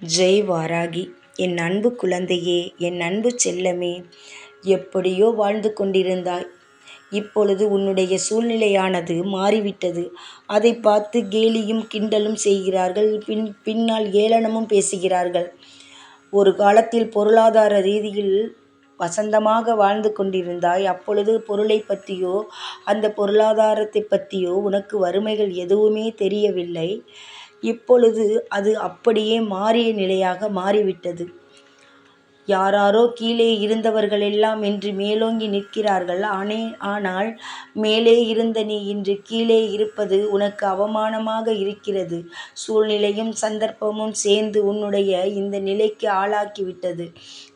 ஜெய் வாராகி என் அன்பு குழந்தையே என் அன்பு செல்லமே எப்படியோ வாழ்ந்து கொண்டிருந்தாய். இப்பொழுது உன்னுடைய சூழ்நிலையானது மாறிவிட்டது. அதை பார்த்து கேலியும் கிண்டலும் செய்கிறார்கள். பின் பின்னால் ஏளனமும் பேசுகிறார்கள். ஒரு காலத்தில் பொருளாதார ரீதியில் வசந்தமாக வாழ்ந்து கொண்டிருந்தாய். அப்பொழுது பொருளை பற்றியோ அந்த பொருளாதாரத்தை பற்றியோ உனக்கு வறுமைகள் எதுவுமே தெரியவில்லை. இப்பொழுது அது அப்படியே மாறிய நிலையாக மாறிவிட்டது. யாராரோ கீழே இருந்தவர்களெல்லாம் இன்று மேலோங்கி நிற்கிறார்கள். ஆனே ஆனால் மேலே இருந்த நீ இன்று கீழே இருப்பது உனக்கு அவமானமாக இருக்கிறது. சூழ்நிலையும் சந்தர்ப்பமும் சேர்ந்து உன்னுடைய இந்த நிலைக்கு ஆளாக்கிவிட்டது.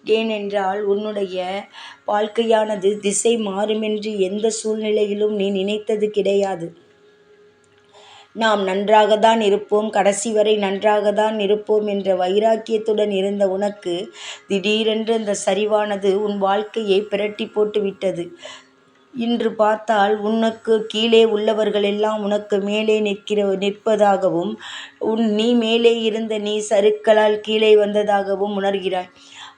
ஏனென்றால் உன்னுடைய வாழ்க்கையானது திசை மாறுமென்று எந்த சூழ்நிலையிலும் நீ நினைத்தது கிடையாது. நாம் நன்றாகத்தான் இருப்போம் கடைசி வரை நன்றாகத்தான் இருப்போம் என்ற வைராக்கியத்துடன் இருந்த உனக்கு திடீரென்று அந்த சரிவானது உன் வாழ்க்கையை பிரட்டி போட்டு விட்டது. இன்று பார்த்தால் உனக்கு கீழே உள்ளவர்கள் எல்லாம் உனக்கு மேலே நிற்கிற நிற்பதாகவும் உன் நீ மேலே இருந்த நீ சருக்களால் கீழே வந்ததாகவும் உணர்கிறாய்.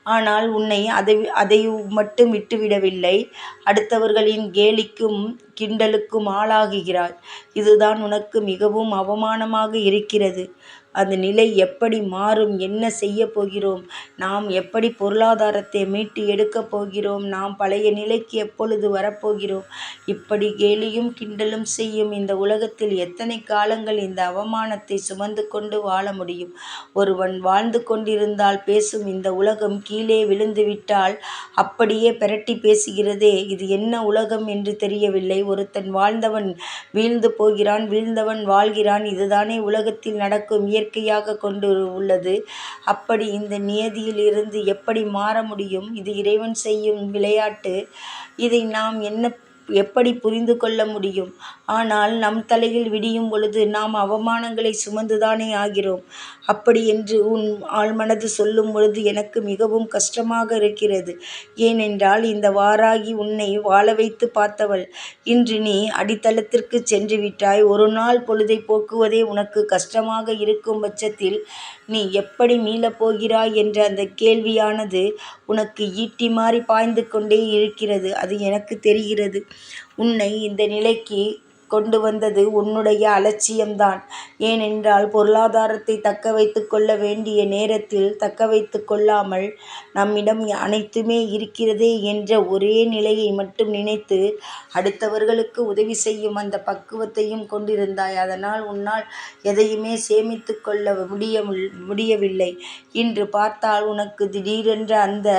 ஆனால் உன்னை அதை அதை மட்டும் விட்டுவிடவில்லை. அடுத்தவர்களின் கேலிக்கும் கிண்டலுக்கும் ஆளாகுகிறாய். இதுதான் உனக்கு மிகவும் அவமானமாக இருக்கிறது. அந்த நிலை எப்படி மாறும்? என்ன செய்ய போகிறோம்? நாம் எப்படி பொருளாதாரத்தை மீட்டு எடுக்கப் போகிறோம்? நாம் பழைய நிலைக்கு எப்பொழுது வரப்போகிறோம் இப்படி கேலியும் கிண்டலும் செய்யும் இந்த உலகத்தில் எத்தனை காலங்கள் இந்த அவமானத்தை சுமந்து கொண்டு வாழ முடியும்? ஒருவன் வாழ்ந்து கொண்டிருந்தால் பேசும் இந்த உலகம் கீழே விழுந்துவிட்டால் அப்படியே பிரட்டி பேசுகிறதே இது என்ன உலகம் என்று தெரியவில்லை. ஒருத்தன் வாழ்ந்தவன் வீழ்ந்து போகிறான் வீழ்ந்தவன் வாழ்கிறான். இதுதானே உலகத்தில் நடக்கும் இயற்கையாக கொண்டு உள்ளது. அப்படி இந்த நியதியிலிருந்து எப்படி மாற முடியும்? இது இறைவன் செய்யும் விளையாட்டு. இதை நாம் என்ன எப்படி புரிந்து கொள்ள முடியும்? ஆனால் நம் தலையில் விடியும் பொழுது நாம் அவமானங்களை சுமந்துதானே ஆகிறோம். அப்படி என்று உன் ஆழ்மனது சொல்லும் பொழுது எனக்கு மிகவும் கஷ்டமாக இருக்கிறது. ஏனென்றால் இந்த வாராகி உன்னை வாழ வைத்து பார்த்தவள். இன்று நீ அடித்தளத்திற்கு சென்று விட்டாய். ஒரு நாள் பொழுதை போக்குவதே உனக்கு கஷ்டமாக இருக்கும் பட்சத்தில் நீ எப்படி மீளப் போகிறாய் என்ற அந்த கேள்வியானது உனக்கு ஈட்டி மாறி பாய்ந்து கொண்டே இருக்கிறது. அது எனக்கு தெரிகிறது. உன்னை இந்த நிலைக்கு கொண்டு வந்தது உன்னுடைய அலட்சியம்தான். ஏனென்றால் பொருளாதாரத்தை தக்க வைத்து கொள்ள வேண்டிய நேரத்தில் தக்க வைத்து கொள்ளாமல் நம்மிடம் அனைத்துமே இருக்கிறதே என்ற ஒரே நிலையை மட்டும் நினைத்து அடுத்தவர்களுக்கு உதவி செய்யும் அந்த பக்குவத்தையும் கொண்டிருந்தாய். அதனால் உன்னால் எதையுமே சேமித்து கொள்ள முடிய முடியவில்லை. இன்று பார்த்தால் உனக்கு திடீரென்ற அந்த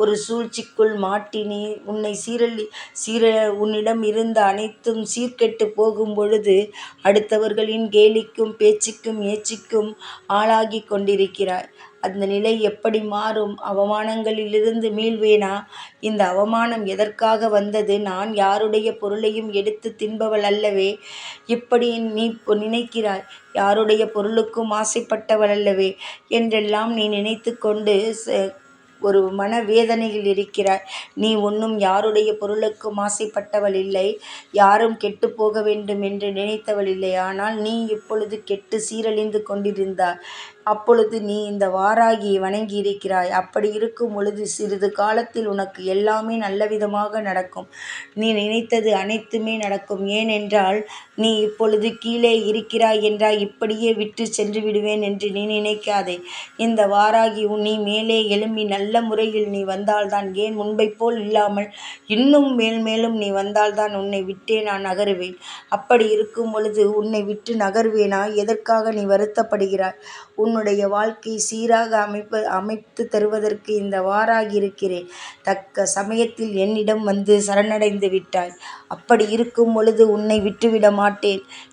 ஒரு சூழ்ச்சிக்குள் மாட்டி நீ உன்னை சீரழி சீர உன்னிடம் இருந்த அனைத்தும் சீர்கெட்டு போகும் பொழுது அடுத்தவர்களின் கேலிக்கும் பேச்சுக்கும் ஏச்சிக்கும் ஆளாகி கொண்டிருக்கிறாய். அந்த நிலை எப்படி மாறும்? அவமானங்களிலிருந்து மீள்வேனா? இந்த அவமானம் எதற்காக வந்தது? நான் யாருடைய பொருளையும் எடுத்து தின்பவள் அல்லவே? இப்படி நீ நினைக்கிறாய். யாருடைய பொருளுக்கும் ஆசைப்பட்டவள் அல்லவே? என்றெல்லாம் நீ நினைத்து கொண்டு ஒரு மன வேதனையில் இருக்கிறாய். நீ ஒன்றும் யாருடைய பொருளுக்கும் ஆசைப்பட்டவள் இல்லை. யாரும் கெட்டு போக வேண்டும் என்று நினைத்தவள் இல்லை. ஆனால் நீ இப்பொழுது கெட்டு சீரழிந்து கொண்டிருந்தாய். அப்பொழுது நீ இந்த வாராகியை வணங்கி இருக்கிறாய். அப்படி இருக்கும் பொழுது சிறிது காலத்தில் உனக்கு எல்லாமே நல்ல விதமாக நடக்கும். நீ நினைத்தது அனைத்துமே நடக்கும். ஏனென்றால் நீ இப்பொழுது கீழே இருக்கிறாய் என்றால் இப்படியே விட்டு சென்று விடுவேன் என்று நீ நினைக்காதே. இந்த வாராகி நீ மேலே எழும்பி நல்ல முறையில் நீ வந்தால்தான் ஏன் முன்பை போல் இல்லாமல் இன்னும் மேல் மேலும் நீ வந்தால்தான் உன்னை விட்டே நான் நகருவேன். அப்படி இருக்கும் பொழுது உன்னை விட்டு நகர்வேனா? எதற்காக நீ வருத்தப்படுகிறாய்? உன்னுடைய வாழ்க்கை சீராக அமைப்ப அமைத்து தருவதற்கு இந்த வாராகி இருக்கிறேன். தக்க சமயத்தில் என்னிடம் வந்து சரணடைந்து விட்டாய். அப்படி இருக்கும் பொழுது உன்னை விட்டுவிட மாட்டேன்.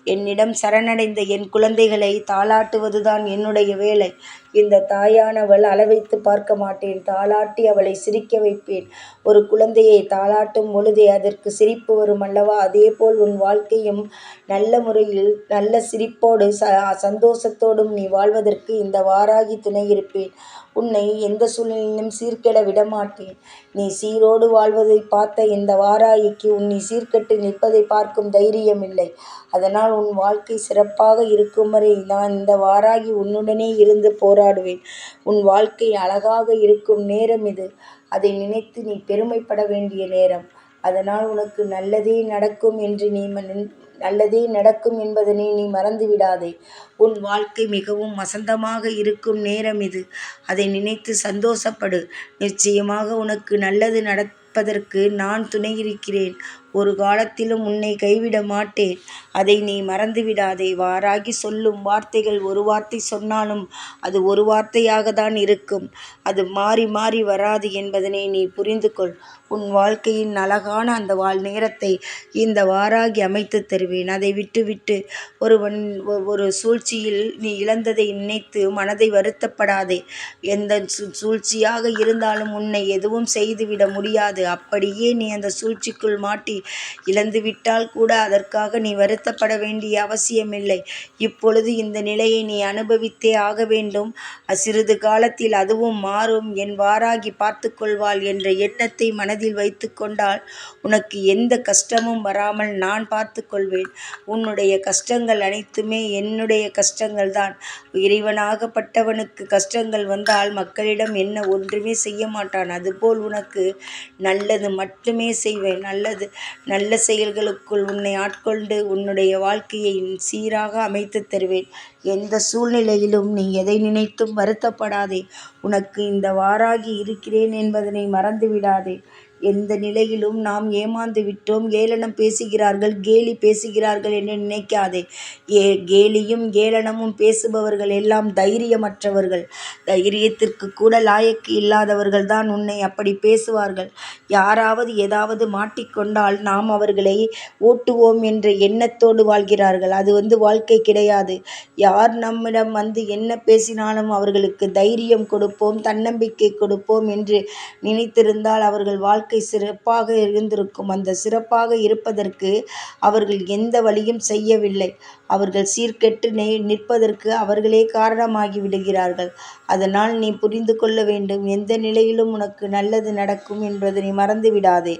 என்னிடம் சரணடைந்த என் குழந்தைகளை தாளாட்டுவதுதான் என்னுடைய வேலை. இந்த தாயானவள் அளவைத்து பார்க்க மாட்டேன். தாளாட்டி அவளை சிரிக்க வைப்பேன். ஒரு குழந்தையை தாளாட்டும் பொழுதே அதற்கு சிரிப்பு வரும் அல்லவா? அதேபோல் உன் வாழ்க்கையும் நல்ல முறையில் நல்ல சிரிப்போடு ச சந்தோஷத்தோடும் நீ வாழ்வதற்கு இந்த வாராகி துணை இருப்பேன். உன்னை எந்த சூழ்நிலையிலும் சீர்கெட விடமாட்டேன் நீ சீரோடு வாழ்வதை பார்த்த இந்த வாராகிக்கு உன் நீ சீர்கெட்டு நிற்பதை பார்க்கும் தைரியம் இல்லை. அதனால் உன் வாழ்க்கை சிறப்பாக இருக்கும் வரை நான் இந்த வாராகி உன்னுடனே இருந்து போற போராடுவேன். உன் வாழ்க்கை அழகாக இருக்கும் நேரம் இது. அதை நினைத்து நீ பெருமைப்பட வேண்டிய நேரம். அதனால் உனக்கு நல்லதே நடக்கும் என்று நீ நல்லதே நடக்கும் என்பதனை நீ மறந்து விடாதே. உன் வாழ்க்கை மிகவும் வசந்தமாக இருக்கும் நேரம் இது. அதை நினைத்து சந்தோஷப்படு. நிச்சயமாக உனக்கு நல்லது நடப்பதற்கு நான் துணை இருக்கிறேன். ஒரு காலத்திலும் உன்னை கைவிட மாட்டேன். அதை நீ மறந்துவிடாதே. வாராகி சொல்லும் வார்த்தைகள் ஒரு வார்த்தை சொன்னாலும் அது ஒரு வார்த்தையாக தான் இருக்கும். அது மாறி மாறி வராது என்பதனை நீ புரிந்து கொள். உன் வாழ்க்கையின் அழகான அந்த வாழ் நேரத்தை இந்த வாராகி அமைத்து தருவேன். அதை விட்டுவிட்டு ஒருவன் ஒரு சூழ்ச்சியில் நீ இழந்ததை நினைத்து மனதை வருத்தப்படாதே. எந்த சூழ்ச்சியாக இருந்தாலும் உன்னை எதுவும் செய்துவிட முடியாது. அப்படியே நீ அந்த சூழ்ச்சிக்குள் மாட்டி இழந்துவிட்டால் கூட அதற்காக நீ வருத்தப்பட வேண்டிய அவசியமில்லை. இப்பொழுது இந்த நிலையை நீ அனுபவித்தே ஆக வேண்டும். சிறிது காலத்தில் அதுவும் மாறும். என் வாராகி பார்த்து கொள்வாள் என்ற எண்ணத்தை மனதில் வைத்து கொண்டால் உனக்கு எந்த கஷ்டமும் வராமல் நான் பார்த்து கொள்வேன் உன்னுடைய கஷ்டங்கள் அனைத்துமே என்னுடைய கஷ்டங்கள் தான் இறைவனாகப்பட்டவனுக்கு கஷ்டங்கள் வந்தால் மக்களிடம் என்ன ஒன்றுமே செய்ய மாட்டான். அதுபோல் உனக்கு நல்லது மட்டுமே செய்வேன். நல்லது நல்ல செயல்களுக்குள் உன்னை ஆட்கொண்டு உன்னுடைய வாழ்க்கையை சீராக அமைத்து தருவேன். எந்த சூழ்நிலையிலும் நீ எதை நினைத்தும் வருத்தப்படாதே. உனக்கு இந்த வாராகி இருக்கிறேன் என்பதனை மறந்து விடாதே எந்த நிலையிலும் நாம் ஏமாந்து விட்டோம். ஏளனம் பேசுகிறார்கள் கேலி பேசுகிறார்கள் என்று நினைக்காதே. ஏ கேலியும் ஏளனமும் பேசுபவர்கள் எல்லாம் தைரியமற்றவர்கள். தைரியத்திற்கு கூட லாயக்கு இல்லாதவர்கள் தான் உன்னை அப்படி பேசுவார்கள். யாராவது ஏதாவது மாட்டிக்கொண்டால் நாம் அவர்களை ஓட்டுவோம் என்ற எண்ணத்தோடு வாழ்கிறார்கள். அது வந்து வாழ்க்கை கிடையாது. யார் நம்மிடம் வந்து என்ன பேசினாலும் அவர்களுக்கு தைரியம் கொடுப்போம் தன்னம்பிக்கை கொடுப்போம் என்று நினைத்திருந்தால் அவர்கள் வாழ்க்கை வாழ்க்கை சிறப்பாக இருந்திருக்கும். அந்த சிறப்பாக இருப்பதற்கு அவர்கள் எந்த வழியும் செய்யவில்லை. அவர்கள் சீர்கெட்டு நெ நிற்பதற்கு அவர்களே காரணமாகி விடுகிறார்கள். அதனால் நீ புரிந்து கொள்ள வேண்டும். எந்த நிலையிலும் உனக்கு நல்லது நடக்கும் என்பதை நீ மறந்து விடாதே.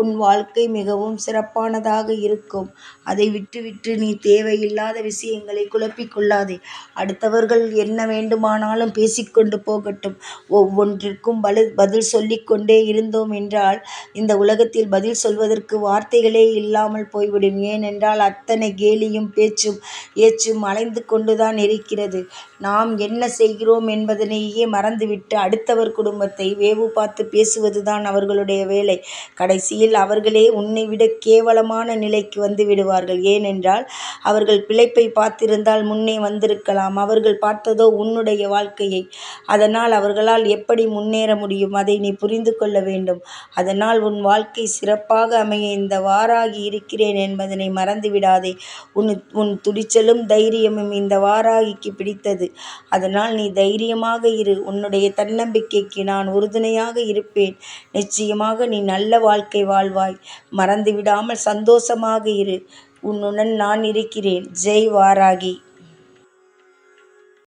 உன் வாழ்க்கை மிகவும் சிறப்பானதாக இருக்கும். அதை விட்டுவிட்டு நீ தேவையில்லாத விஷயங்களை குழப்பிக் கொள்ளாதே. அடுத்தவர்கள் என்ன வேண்டுமானாலும் பேசிக்கொண்டு போகட்டும். ஒவ்வொன்றிற்கும் பலு பதில் சொல்லிக்கொண்டே இருந்தோம் என்றால் என்றால் இந்த உலகத்தில் பதில் சொல்வதற்கு வார்த்தைகளே இல்லாமல் போய்விடும். ஏனென்றால் அத்தனை கேலியும் பேச்சும் ஏச்சும் அலைந்து கொண்டுதான் இருக்கிறது. நாம் என்ன செய்கிறோம் என்பதனையே மறந்துவிட்டு அடுத்தவர் குடும்பத்தை வேவு பார்த்து பேசுவதுதான் அவர்களுடைய வேலை. கடைசியில் அவர்களே உன்னை விட கேவலமான நிலைக்கு வந்து விடுவார்கள். ஏனென்றால் அவர்கள் பிழைப்பை பார்த்திருந்தால் முன்னே வந்திருக்கலாம். அவர்கள் பார்த்ததோ உன்னுடைய வாழ்க்கையை. அதனால் அவர்களால் எப்படி முன்னேற முடியும்? அதை நீ புரிந்து கொள்ள வேண்டும். அதனால் உன் வாழ்க்கை சிறப்பாக அமைய இந்த வாராகி இருக்கிறேன் என்பதனை மறந்துவிடாதே. உன் உன் துடிச்சலும் தைரியமும் இந்த வாராகிக்கு பிடித்தது. அதனால் நீ தைரியமாக இரு. உன்னுடைய தன்னம்பிக்கைக்கு நான் உறுதுணையாக இருப்பேன். நிச்சயமாக நீ நல்ல வாழ்க்கை வாழ்வாய். மறந்துவிடாமல் சந்தோஷமாக இரு. உன்னுடன் நான் இருக்கிறேன். ஜெய் வாராகி.